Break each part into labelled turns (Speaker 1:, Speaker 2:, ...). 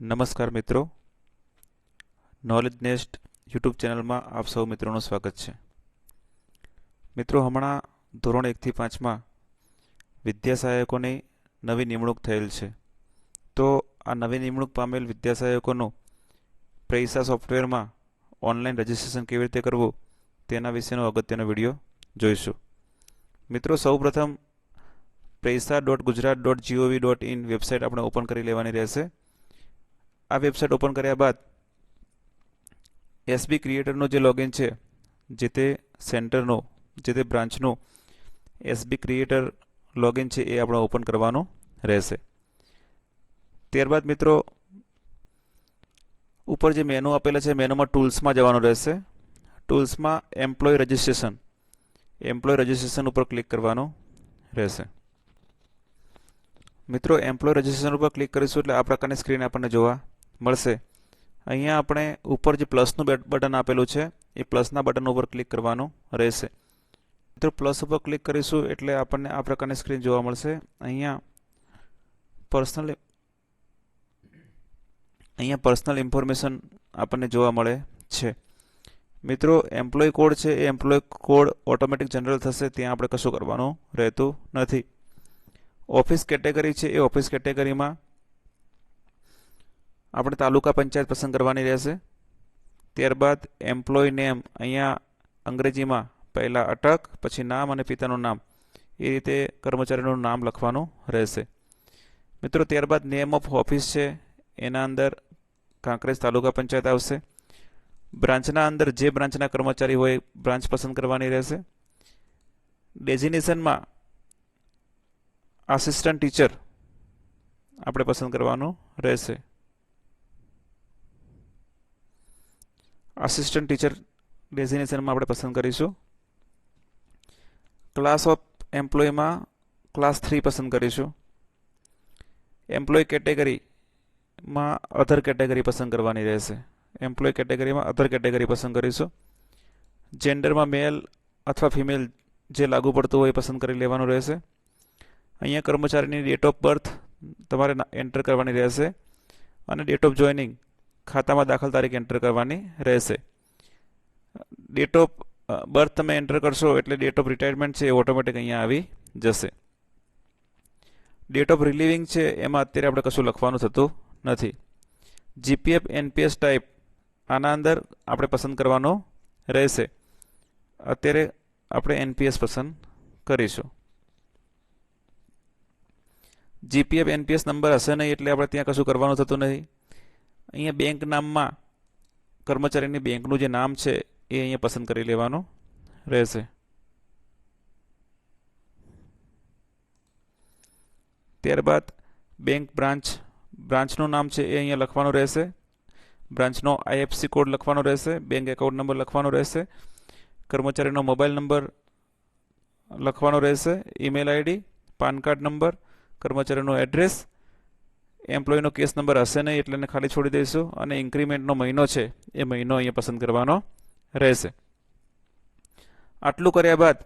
Speaker 1: નમસ્કાર મિત્રો. Knowledge nest YouTube ચેનલમાં આપ સૌ મિત્રોનું સ્વાગત છે. મિત્રો, હમણાં ધોરણ એકથી પાંચમાં વિદ્યાસહાયકોની નવી નિમણૂક થયેલ છે. તો આ નવી નિમણૂક પામેલ વિદ્યાસહાયકોનું પૈસા સોફ્ટવેરમાં ઓનલાઈન રજિસ્ટ્રેશન કેવી રીતે કરવું તેના વિશેનો અગત્યનો વીડિયો જોઈશું. મિત્રો, સૌપ્રથમ Praisa dot Gujarat dot GOV dot in website આપણે ઓપન કરી લેવાની રહેશે. આ વેબસાઇટ ઓપન કર્યા બાદ એસબી ક્રિએટરનું જે લોગિન છે, જે તે સેન્ટરનો, જે તે બ્રાન્ચનું એસબી ક્રિએટર લોગિન છે એ આપણે ઓપન કરવાનું રહેશે. ત્યારબાદ મિત્રો, ઉપર જે મેનુ આપેલા છે, મેનુમાં ટૂલ્સમાં જવાનું રહેશે. ટૂલ્સમાં એમ્પ્લોય રજિસ્ટ્રેશન એમ્પ્લોય રજિસ્ટ્રેશન ઉપર ક્લિક કરવાનું રહેશે. મિત્રો, એમ્પ્લોય રજિસ્ટ્રેશન ઉપર ક્લિક કરીશું એટલે આ પ્રકારની સ્ક્રીન આપણને જોવા મળશે. અહીંયા આપણે ઉપર જે પ્લસનું બટન આપેલું છે, એ પ્લસના બટન ઉપર ક્લિક કરવાનું રહેશે. મિત્રો, પ્લસ ઉપર ક્લિક કરીશું એટલે આપણને આ પ્રકારની સ્ક્રીન જોવા મળશે. અહીંયા પર્સનલ અહીંયા પર્સનલ ઇન્ફોર્મેશન આપણને જોવા મળે છે. મિત્રો, એમ્પ્લોય કોડ છે, એ એમ્પ્લોય કોડ ઓટોમેટિક જનરલ થશે, ત્યાં આપણે કશું કરવાનું રહેતું નથી. ઓફિસ કેટેગરી છે, એ ઓફિસ કેટેગરીમાં આપણે તાલુકા પંચાયત પસંદ કરવાની રહેશે. ત્યારબાદ એમ્પ્લોય નેમ અહીંયા અંગ્રેજીમાં પહેલાં અટક, પછી નામ અને પિતાનું નામ. એ રીતે કર્મચારીનું નામ લખવાનું રહેશે. મિત્રો, ત્યારબાદ નેમ ઓફ ઓફિસ છે. એના અંદર કાંકરેજ તાલુકા પંચાયત આવશે. બ્રાન્ચના અંદર જે બ્રાન્ચના કર્મચારી હોય, બ્રાન્ચ પસંદ કરવાની રહેશે. ડેઝિનેશનમાં આસિસ્ટન્ટ ટીચર આપણે પસંદ કરવાનું રહેશે. આસિસ્ટન્ટ ટીચર ડેઝિનેશનમાં આપણે પસંદ કરીશું. ક્લાસ ઓફ એમ્પ્લોયમાં ક્લાસ થ્રી પસંદ કરીશું. એમ્પ્લોય કેટેગરીમાં અધર કેટેગરી પસંદ કરવાની રહેશે. એમ્પ્લોય કેટેગરીમાં અધર કેટેગરી પસંદ કરીશું. જેન્ડરમાં મેલ અથવા ફિમેલ જે લાગુ પડતું હોય એ પસંદ કરી લેવાનું રહેશે. અહીંયા કર્મચારીની ડેટ ઓફ બર્થ તમારે એન્ટર કરવાની રહેશે. અને ડેટ ઓફ જોઈનિંગ ખાતામાં દાખલ તારીખ એન્ટર કરવાની રહેશે. ડેટ ઓફ બર્થ તમે એન્ટર કરશો એટલે ડેટ ઓફ રિટાયરમેન્ટ છે એ ઓટોમેટિક અહીંયા આવી જશે. ડેટ ઓફ રિલીવિંગ છે એમાં અત્યારે આપણે કશું લખવાનું થતું નથી. જીપીએફ એનપીએસ ટાઈપ આના અંદર આપણે પસંદ કરવાનો રહેશે. અત્યારે આપણે એનપીએસ પસંદ કરીશું. જીપીએફ એનપીએસ નંબર હશે નહીં એટલે આપણે ત્યાં કશું કરવાનું થતું નથી. અહીંયા બેંક નામમાં કર્મચારીની બેંકનું જે નામ છે, એ અહીંયા પસંદ કરી લેવાનું. રહેશે. ત્યારબાદ બેંક બ્રાન્ચ બ્રાન્ચનું નામ છે, એ અહીંયા લખવાનું રહેશે. બ્રાન્ચનો આઈએફસી કોડ લખવાનો રહેશે બેંક એકાઉન્ટ નંબર લખવાનો રહેશે. કર્મચારીનો મોબાઈલ નંબર લખવાનો રહેશે email ID PAN card number કર્મચારીનો address એમ્પ્લોયનો કેસ નંબર હશે નહીં એટલે એને ખાલી છોડી દઈશું અને ઇન્ક્રીમેન્ટનો મહિનો છે એ મહિનો અહીંયા પસંદ કરવાનો રહેશે. આટલું કર્યા બાદ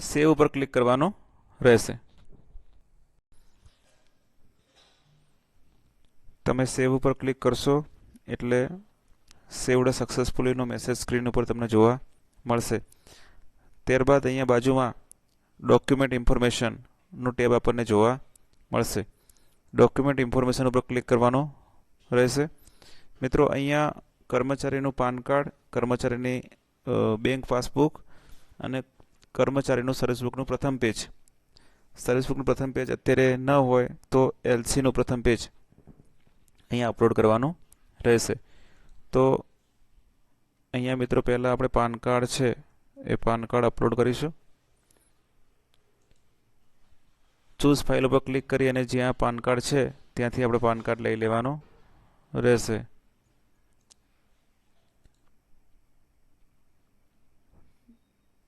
Speaker 1: સેવ ઉપર ક્લિક કરવાનું રહેશે. તમે સેવ ઉપર ક્લિક કરશો એટલે સેવડ સક્સેસફુલીનો મેસેજ સ્ક્રીન ઉપર તમને જોવા મળશે. ત્યારબાદ અહીંયા બાજુમાં ડોક્યુમેન્ટ ઇન્ફોર્મેશનનું ટેબ આપણને જોવા મળશે. ડોક્યુમેન્ટ ઇન્ફોર્મેશન ઉપર ક્લિક કરવાનું રહેશે. મિત્રો, અહીંયા કર્મચારીનું પાન કાર્ડ, કર્મચારીની બેંક પાસબુક અને કર્મચારીનું સર્વિસ પ્રથમ પેજ સર્વિસ પ્રથમ પેજ અત્યારે ન હોય તો એલસીનું પ્રથમ પેજ અહીંયા અપલોડ કરવાનું રહેશે. તો અહીંયા મિત્રો, પહેલાં આપણે પાન કાર્ડ છે, એ પાન કાર્ડ અપલોડ કરીશું. ચૂઝ ફાઇલ ઉપર ક્લિક કરી અને જ્યાં પાન કાર્ડ છે, ત્યાંથી આપણે પાન કાર્ડ લઈ લેવાનો રહેશે.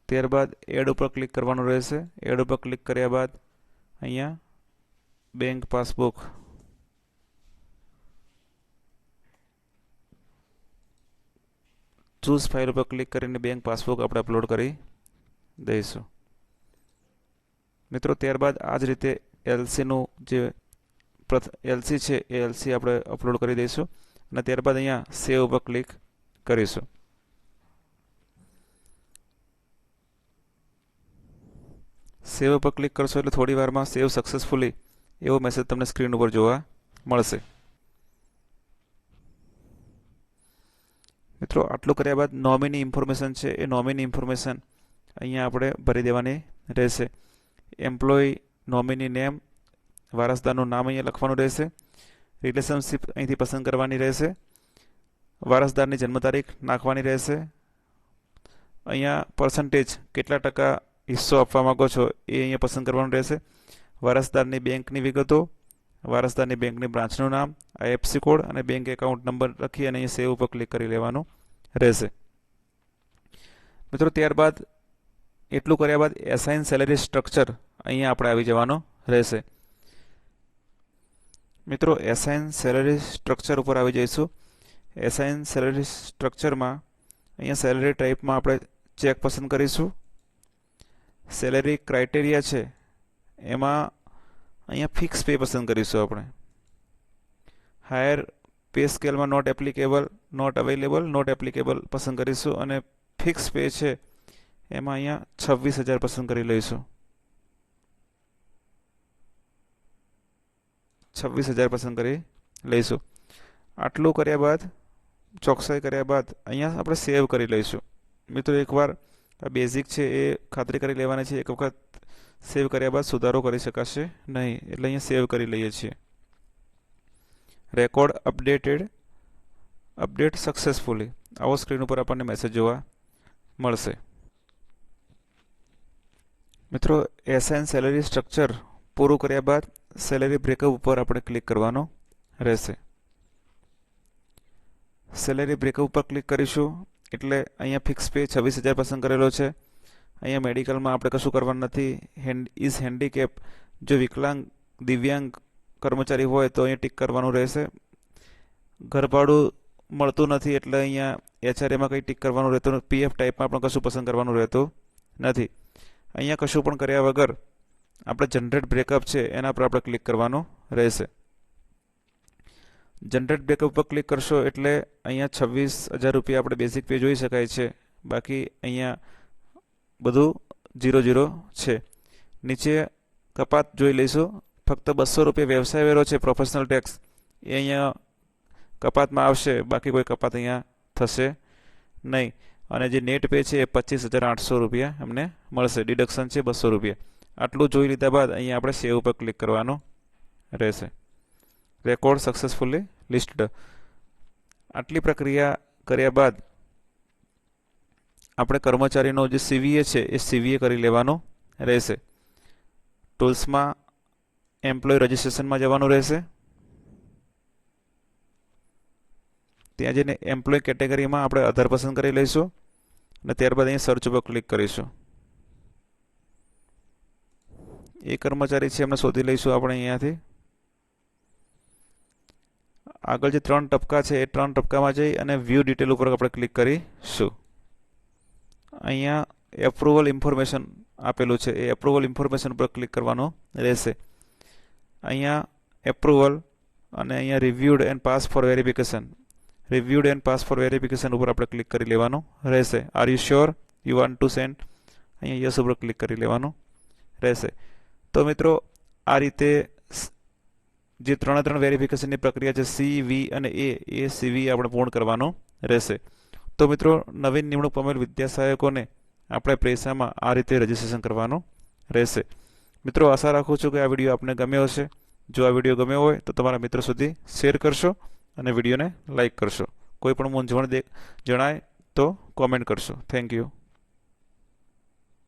Speaker 1: ત્યારબાદ એડ ઉપર ક્લિક કરવાનું રહેશે. એડ ઉપર ક્લિક કર્યા બાદ અહીંયા બેંક પાસબુક ચૂઝ ફાઇલ ઉપર ક્લિક કરીને બેંક પાસબુક આપણે અપલોડ કરી દઈશું. મિત્રો, ત્યારબાદ આ જ રીતે એલસીનું જે એલસી છે, એ એલસી આપણે અપલોડ કરી દઈશું અને ત્યારબાદ અહીંયા સેવ ઉપર ક્લિક કરીશું. સેવ ઉપર ક્લિક કરશો એટલે થોડી વારમાં સેવ સક્સેસફુલી એવો મેસેજ તમને સ્ક્રીન ઉપર જોવા મળશે. મિત્રો, આટલું કર્યા બાદ નોમિની ઇન્ફોર્મેશન છે, એ નોમિની ઇન્ફોર્મેશન અહીંયા આપણે ભરી દેવાની રહેશે. એમ્પ્લોય નોમિની નેમ વારસદારનું નામ અહીંયા લખવાનું રહેશે. રિલેશનશિપ અહીંથી પસંદ કરવાની રહેશે. વારસદારની જન્મ તારીખ નાખવાની રહેશે. અહીંયા પર્સન્ટેજ કેટલા ટકા હિસ્સો આપવા માગો છો એ અહીંયા પસંદ કરવાનું રહેશે. વારસદારની બેંકની વિગતો, વારસદારની બેંકની બ્રાન્ચનું નામ, આઈએફસી કોડ અને બેંક એકાઉન્ટ નંબર લખી અને અહીં સેવ ઉપર ક્લિક કરી લેવાનું રહેશે. મિત્રો, ત્યારબાદ એટલું કર્યા બાદ એસાઇન સેલેરી સ્ટ્રક્ચર અહીંયા આપણે આવી જવાનો રહેશે. મિત્રો એસાઇન સેલરી સ્ટ્રક્ચર ઉપર આવી જઈશું. એસાઇન સેલેરી સ્ટ્રક્ચરમાં અહીંયા સેલરી ટાઈપમાં આપણે ચેક પસંદ કરીશું. સેલેરી ક્રાઇટેરિયા છે. એમાં અહીંયા ફિક્સ પે પસંદ કરીશું આપણે. હાયર પે સ્કેલમાં not applicable not available not applicable પસંદ કરીશું અને ફિક્સ પે છે. એમાં અહીંયા છવ્વીસ હજાર પસંદ કરી લઈશું. છવ્વીસ હજાર પસંદ કરી લઈશું. આટલું કર્યા બાદ, ચોકસાઈ કર્યા બાદ અહીંયા આપણે સેવ કરી લઈશું. મિત્રો, એકવાર આ બેઝિક છે એ ખાતરી કરી લેવાની છે. એક વખત સેવ કર્યા બાદ સુધારો કરી શકાશે નહીં. એટલે અહીંયા સેવ કરી લઈએ છીએ. રેકોર્ડ અપડેટેડ અપડેટ સક્સેસફુલી આવો સ્ક્રીન ઉપર આપણને મેસેજ જોવા મળશે. મિત્રો એસએન સેલરી સ્ટ્રક્ચર પૂરું કર્યા બાદ સેલેરી બ્રેકઅપ ઉપર આપણે ક્લિક કરવાનો રહેશે. સેલેરી બ્રેકઅપ ઉપર ક્લિક કરીશું એટલે અહીંયા ફિક્સ પે છવ્વીસ હજાર પસંદ કરેલો છે. અહીંયા મેડિકલમાં આપણે કશું કરવાનું નથી. હેન્ડ ઇઝ હેન્ડીકેપ જો વિકલાંગ, દિવ્યાંગ કર્મચારી હોય તો અહીંયા ટીક કરવાનું રહેશે. ઘરભાડું મળતું નથી એટલે અહીંયા એચઆરએમાં કંઈ ટીક કરવાનું રહેતું પીએફ ટાઈપમાં પણ કશું પસંદ કરવાનું રહેતું નથી. અહીંયા કશું પણ કર્યા વગર આપણે જનરેટ બ્રેકઅપ છે, એના પર આપણે ક્લિક કરવાનું રહેશે. જનરેટ બ્રેકઅપ પર ક્લિક કરશો એટલે અહીંયા છવ્વીસ હજાર રૂપિયા આપણે બેઝિક પે જોઈ શકાય છે. બાકી અહીંયા બધું જીરો જીરો છે. નીચે કપાત જોઈ લઈશું. ફક્ત બસો રૂપિયા વ્યવસાય વેરો છે પ્રોફેશનલ ટેક્સ એ અહીંયા કપાતમાં આવશે. બાકી કોઈ કપાત અહીંયા થશે નહીં. અને જે નેટ પે છે એ પચીસ હજાર આઠસો રૂપિયા અમને મળશે. ડિડક્શન છે બસો રૂપિયા. આટલું જોઈ લીધા બાદ અહીંયા આપણે સેવ ઉપર ક્લિક કરવાનું રહેશે. રેકોર્ડ સક્સેસફુલી લિસ્ટડ આટલી પ્રક્રિયા કર્યા બાદ આપણે કર્મચારીનો જે સીવીએ છે એ સીવીએ કરી લેવાનો રહેશે. ટૂલ્સમાં એમ્પ્લોય રજિસ્ટ્રેશનમાં જવાનું રહેશે. ત્યાં જઈને એમ્પ્લોય કેટેગરીમાં આપણે આધાર પસંદ કરી લઈશું. અને ત્યારબાદ અહીં સર્ચ ઉપર ક્લિક કરીશું. એ કર્મચારી છે, એમને શોધી લઈશું આપણે અહીંયાથી. આગળ જે ત્રણ ટપકા છે, એ ત્રણ ટપકામાં જઈ અને વ્યૂ ડિટેલ ઉપર આપણે ક્લિક કરીશું. અહીંયા એપ્રુવલ ઇન્ફોર્મેશન આપેલું છે, એ એપ્રુવલ ઇન્ફોર્મેશન પર ક્લિક કરવાનું રહેશે. અહીંયા એપ્રુવલ અને અહીંયા reviewed and pass for verification reviewed and pass for verification ઉપર આપણે ક્લિક કરી લેવાનું. રહેશે. Are you sure you want to send અહીંયા યસ ઉપર ક્લિક કરી લેવાનું. રહેશે. તો મિત્રો, આ રીતે જે ત્રણે ત્રણ વેરિફિકેશનની પ્રક્રિયા છે સી વી અને એ એ સીવી આપણે પૂર્ણ કરવાનો રહેશે. તો મિત્રો, નવીન નિમણૂક પામેલ વિદ્યાસહાયકોને આપણે પ્રેસામાં આ રીતે રજીસ્ટ્રેશન કરવાનું રહેશે. મિત્રો, આશા રાખું છું કે આ વીડિયો આપને ગમ્યો હશે. જો આ વીડિયો ગમ્યો હોય, તો તમારા મિત્રો સુધી શેર કરશો. અને વિડીયોને લાઇક કરશો. કોઈ પણ મૂંઝવણ જણાય તો કોમેન્ટ કરશો. Thank you